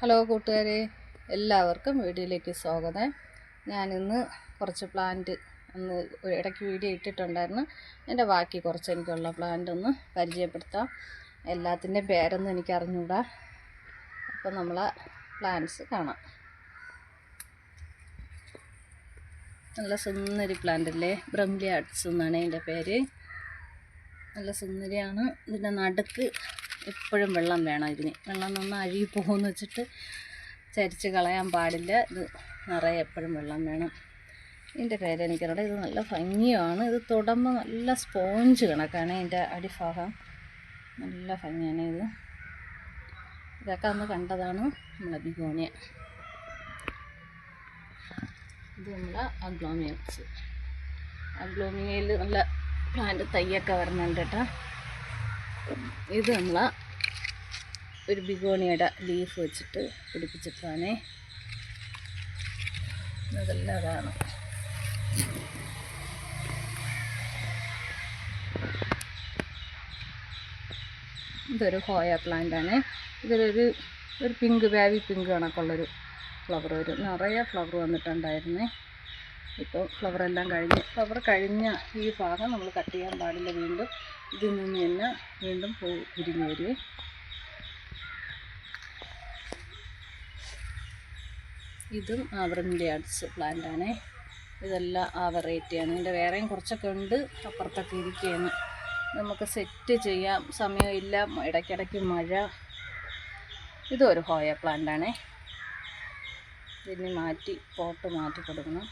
Hello കൂട്ടുകാരെ എല്ലാവർക്കും വീഡിയോയിലേക്ക് സ്വാഗതം. ഞാനിന്ന് കുറച്ച് പ്ലാന്റ് ഒന്ന് ഇടയ്ക്ക് വീഡിയോ ഇട്ടിട്ടുണ്ടായിരുന്നു. എന്റെ ബാക്കി കുറച്ച് എനിക്കുള്ള പ്ലാന്റ് ഒന്ന് പരിചയപ്പെടുത്താം. എല്ലാത്തിന്റെ പേരൊന്നും എനിക്ക് അറിഞ്ഞൂടാ അപ്പോൾ നമ്മളെ പ്ലാന്റ്സ് കാണാം. നല്ല സുന്ദരി പ്ലാന്റ് അല്ലേ? ബ്രംലി ആർട്സ് എന്നാണ് എന്റെ പേര്. നല്ല സുന്ദരിയാണ്. ഇതിന്റെ നടുക്ക് എപ്പോഴും വെള്ളം വേണം ഇതിന്. വെള്ളം നന്നാ അഴുകി പോകുമെന്ന് വെച്ചിട്ട് ചരിച്ച് കളയാൻ പാടില്ല. ഇത് നിറയെ എപ്പോഴും വെള്ളം വേണം. ഇതിന്റെ പേര് എനിക്കറിയാം ഇത് നല്ല ഭംഗിയാണ്. ഇത് തൊടുമ്പോൾ നല്ല സ്പോഞ്ച് കണക്കാണ് ഇതിന്റെ അടിഭാഗം. നല്ല ഭംഗിയാണ് ഇത്. ഇതൊക്കെ അന്ന് കണ്ടതാണ് നമ്മളെ ബിഗോണിയ. ഇത് നമ്മളെ അഗ്ലോമിയ അഗ്ലോമിയയിൽ നല്ല പ്ലാന്റ് തൈയൊക്കെ വരുന്നുണ്ട് കേട്ടോ. ഇത് നമ്മൾ ഒരു ബിഗോണിയുടെ ലീഫ് വെച്ചിട്ട് പിടിപ്പിച്ചിട്ടാണേ. അതെല്ലാം അതാണ് ഇതൊരു ഹോയ പ്ലാന്റാണ് ഇതിലൊരു ഒരു പിങ്ക് ബാവി പിങ്ക് കണക്കുള്ളൊരു ഫ്ലവർ വരും. നിറയെ ഫ്ലവർ വന്നിട്ടുണ്ടായിരുന്നേ. ഇപ്പോൾ ഫ്ലവർ എല്ലാം കഴിഞ്ഞ് ഫ്ലവർ കഴിഞ്ഞ ഈ ഭാഗം നമ്മൾ കട്ട് ചെയ്യാൻ പാടില്ല വീണ്ടും. ഇതിൽ നിന്ന് തന്നെ വീണ്ടും പൂ വിരിഞ്ഞ് വരുവേ ഇതും ആവറിന്റെ അടിച്ച് പ്ലാന്റാണ് ഇതെല്ലാം ആ വെറൈറ്റിയാണ് ഇതിന്റെ വേറെയും കുറച്ചൊക്കെ ഉണ്ട്. അപ്പുറത്തൊക്കെ ഇരിക്കുകയാണ്. നമുക്ക് സെറ്റ് ചെയ്യാം. സമയമില്ല. ഇടയ്ക്കിടയ്ക്ക് മഴ. ഇതും ഒരു ഹോയ പ്ലാന്റാണ് ഇതിന് മാറ്റി പോട്ട് മാറ്റി കൊടുക്കണം.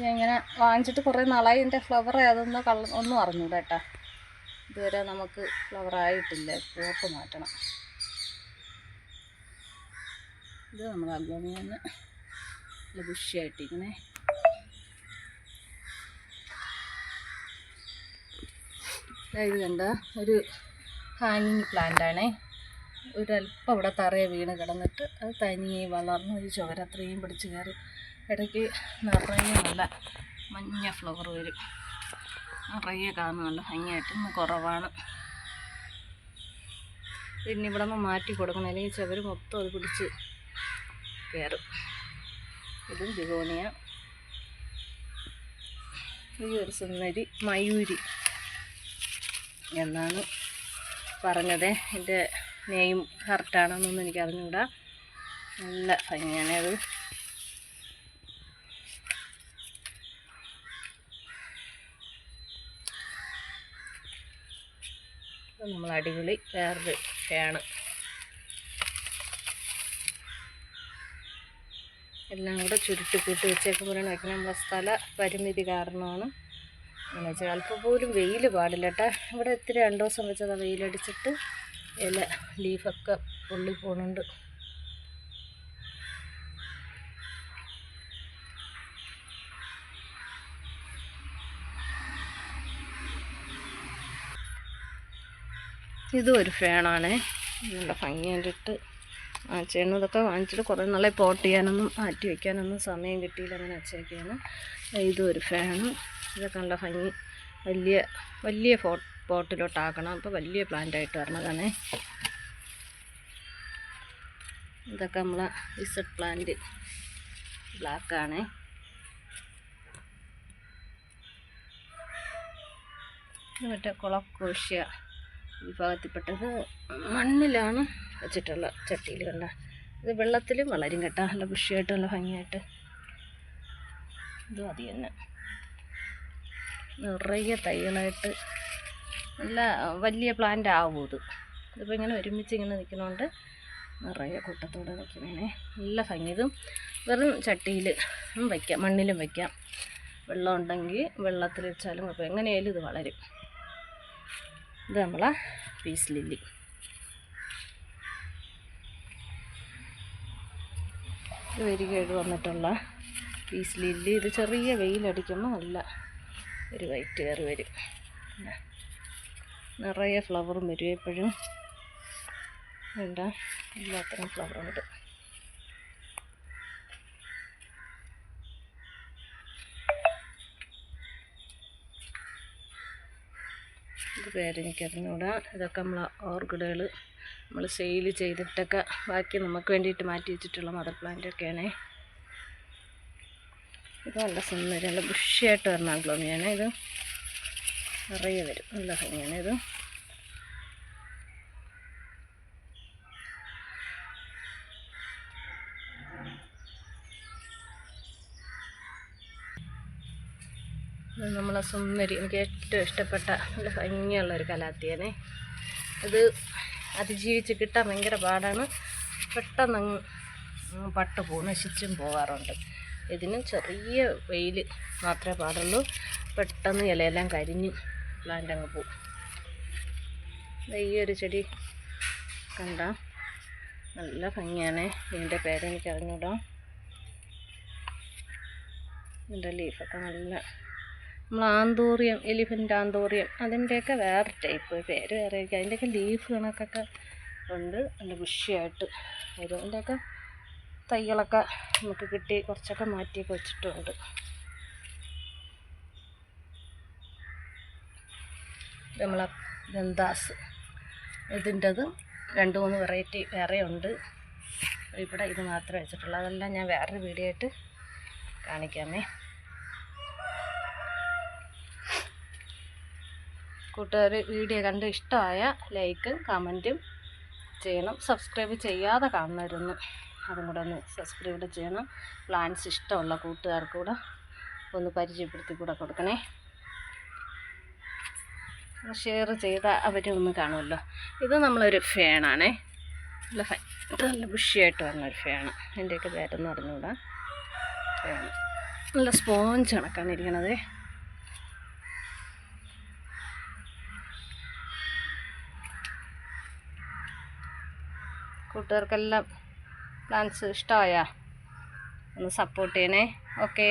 ഞാൻ ഇങ്ങനെ വാങ്ങിച്ചിട്ട് കുറേ നാളായി. എന്റെ ഫ്ലവർ അതൊന്നും കള്ള ഒന്നും അറിഞ്ഞൂടാ ഏട്ടാ ഇതുവരെ നമുക്ക് ഫ്ലവർ ആയിട്ടില്ല. പോട്ട് മാറ്റണം. ഇത് നമ്മൾ അഗ്ലോണിയെന്ന് നല്ല ബുഷിയായിട്ടിങ്ങനെ ഇത് കണ്ട? ഒരു ഹാങ്ങിങ് പ്ലാന്റാണേ ഒരല്പം അവിടെ തറയെ വീണ് കിടന്നിട്ട് അത് തനിയെ വളർന്ന് ഒരു ചുവര അത്രയും പിടിച്ച് കയറി ഇടയ്ക്ക് നിറയെ നല്ല മഞ്ഞ ഫ്ലവർ വരും. നിറയെ കാണും നല്ല ഭംഗിയായിട്ട് കുറവാണ്. പിന്നെ ഇവിടെ നിന്ന് മാറ്റി കൊടുക്കണം. അല്ലെങ്കിൽ ചവർ മൊത്തം അത് പിടിച്ച് കയറും. ഇതും ജിഗോണിയ ഈ ഒരു സുന്ദരി മയൂരി എന്നാണ് പറഞ്ഞത്. എന്റെ നെയിം കറക്റ്റാണെന്നൊന്നും എനിക്ക് അറിഞ്ഞുകൂടാ നല്ല ഭംഗിയാണ് അത്. നമ്മൾ അടിപൊളി വേറൊരു ഫാണ് എല്ലാം കൂടെ ചുരുട്ടി കൂട്ടി വെച്ചേക്കുമ്പോഴാണ് വയ്ക്കണം നമ്മളെ സ്ഥല പരിമിതി കാരണമാണ്. എന്ന് വെച്ചാൽ അല്പം പോലും വെയിൽ പാടില്ല കേട്ടോ. ഇവിടെ ഇത്തിരി രണ്ട് ദിവസം വെച്ചത് വെയിലടിച്ചിട്ട് ഇല ലീഫൊക്കെ പൊള്ളി പോകുന്നുണ്ട് ഇതും ഒരു ഫാനാണേ. നല്ല ഭംഗിയായിട്ട് വാങ്ങിച്ചായിരുന്നു ഇതൊക്കെ വാങ്ങിച്ചിട്ട് കുറേ നാളെ പോട്ട് ചെയ്യാനൊന്നും മാറ്റി വയ്ക്കാനൊന്നും സമയം കിട്ടിയില്ല അങ്ങനെ വെച്ചേക്കാണ് ഇതും ഒരു ഫാന് ഇതൊക്കെ നല്ല ഭംഗി. വലിയ വലിയ ഫോ പോട്ടിലോട്ടാക്കണം. അപ്പോൾ വലിയ പ്ലാന്റായിട്ട് വരണതാണ്. ഇതൊക്കെ നമ്മളെ വിസഡ് പ്ലാന്റ് ബ്ലാക്കാണ്. മറ്റേ കുളക്കോഷ്യ വിഭാഗത്തിൽപ്പെട്ടത് മണ്ണിലാണ് വെച്ചിട്ടുള്ള ചട്ടിയിൽ കണ്ട. ഇത് വെള്ളത്തിലും വളരും കേട്ടോ. നല്ല കൃഷിയായിട്ട് നല്ല ഭംഗിയായിട്ട്. ഇതും അത് തന്നെ. നിറയെ തൈകളായിട്ട് നല്ല വലിയ പ്ലാന്റ് ആവും ഇത്. ഇതിപ്പോൾ ഇങ്ങനെ ഒരുമിച്ച് ഇങ്ങനെ നിൽക്കുന്നതുകൊണ്ട് നിറയെ കൂട്ടത്തോടെ നിൽക്കുന്നതിനെ നല്ല ഭംഗി. ഇതും വെറും ചട്ടിയിൽ വയ്ക്കാം മണ്ണിലും വയ്ക്കാം വെള്ളം ഉണ്ടെങ്കിൽ വെള്ളത്തിൽ വെച്ചാലും കുഴപ്പം എങ്ങനെയായാലും ഇത് വളരും. ഇത് നമ്മളെ പീസ് ലില്ലി ഇത് വരികേട് വന്നിട്ടുള്ള പീസ് ലില്ലി ഇത് ചെറിയ വെയിലടിക്കുമ്പോൾ നല്ല ഒരു വൈറ്റ് കയറി വരും. നിറയെ ഫ്ലവറും വരും എപ്പോഴും. വേണ്ട. എല്ലാത്തരം ഫ്ലവറുണ്ട് ഇത് പേരെനിക്കറിഞ്ഞൂടാ ഇതൊക്കെ നമ്മൾ ഓർക്കിഡുകൾ നമ്മൾ സെയിൽ ചെയ്തിട്ടൊക്കെ ബാക്കി നമുക്ക് വേണ്ടിയിട്ട് മാറ്റി വെച്ചിട്ടുള്ള മദർ പ്ലാന്റൊക്കെയാണേ ഇത് നല്ല സുന്ദരി നല്ല ബുഷിയായിട്ട് വരുന്ന ഗ്ലോമിയാണ് ഇത്. നിറയെ വരും നല്ല ഭംഗിയാണ് ഇത്. നമ്മളെ സുന്ദരി എനിക്ക് ഏറ്റവും ഇഷ്ടപ്പെട്ട നല്ല ഭംഗിയുള്ളൊരു കലാത്തിയാണേ ഇത് അതിജീവിച്ച് കിട്ടാൻ ഭയങ്കര പാടാണ്. പെട്ടെന്ന് അങ്ങ് പട്ട് പോകും നശിച്ചും പോകാറുണ്ട് ഇതിന് ചെറിയ വെയിൽ മാത്രമേ പാടുള്ളൂ. പെട്ടെന്ന് ഇലയെല്ലാം കരിഞ്ഞ് പ്ലാന്റ് അങ്ങ് പോകും ഈ ഒരു ചെടി കണ്ട നല്ല ഭംഗിയാണ്. ഇതിന്റെ പേരെനിക്ക് അറിഞ്ഞൂടാം. ഇതിന്റെ ലീഫൊക്കെ നല്ല നമ്മൾ ആന്തോറിയം എലിഫന്റ് ആന്തോറിയം അതിന്റെയൊക്കെ വേറെ ടൈപ്പ് പേര് വേറെ ആയിരിക്കും അതിന്റെയൊക്കെ ലീഫ് കണക്കൊക്കെ ഉണ്ട്. നല്ല ബുഷിയായിട്ട് വരും. അതിന്റെയൊക്കെ തൈകളൊക്കെ നമുക്ക് കിട്ടി. കുറച്ചൊക്കെ മാറ്റിയൊക്കെ വെച്ചിട്ടുണ്ട്. നമ്മളെ ഗന്ധാസ്. ഇതിന്റെത് രണ്ട് മൂന്ന് വെറൈറ്റി വേറെ ഉണ്ട്. ഇവിടെ ഇത് മാത്രമേ വെച്ചിട്ടുള്ളൂ. അതെല്ലാം ഞാൻ വേറൊരു വീഡിയോ ആയിട്ട് കാണിക്കാമേ. കൂട്ടുകാർ വീഡിയോ കണ്ട് ഇഷ്ടമായ ലൈക്കും കമന്റും ചെയ്യണം. സബ്സ്ക്രൈബ് ചെയ്യാതെ കാണുന്നവരൊന്ന് അതും കൂടെ ഒന്ന് സബ്സ്ക്രൈബ് ചെയ്യണം. പ്ലാൻസ് ഇഷ്ടമുള്ള കൂട്ടുകാർക്ക് കൂടെ ഒന്ന് പരിചയപ്പെടുത്തി കൂടെ കൊടുക്കണേ. ഷെയർ ചെയ്ത അവരും ഒന്ന് കാണുമല്ലോ ഇത് നമ്മളൊരു ഫേണാണേ നല്ല ഫൈ നല്ല ബുഷിയായിട്ട് വന്നൊരു ഫേണ് എന്റെയൊക്കെ പേരെന്ന് പറഞ്ഞുകൂടാ ഫേണ് നല്ല സ്പോഞ്ച് കണക്കാണ് ഇരിക്കണത്. കൂട്ടുകാർക്കെല്ലാം പ്ലാൻസ് ഇഷ്ടമായ ഒന്ന് സപ്പോർട്ട് ചെയ്യണേ. ഓക്കെ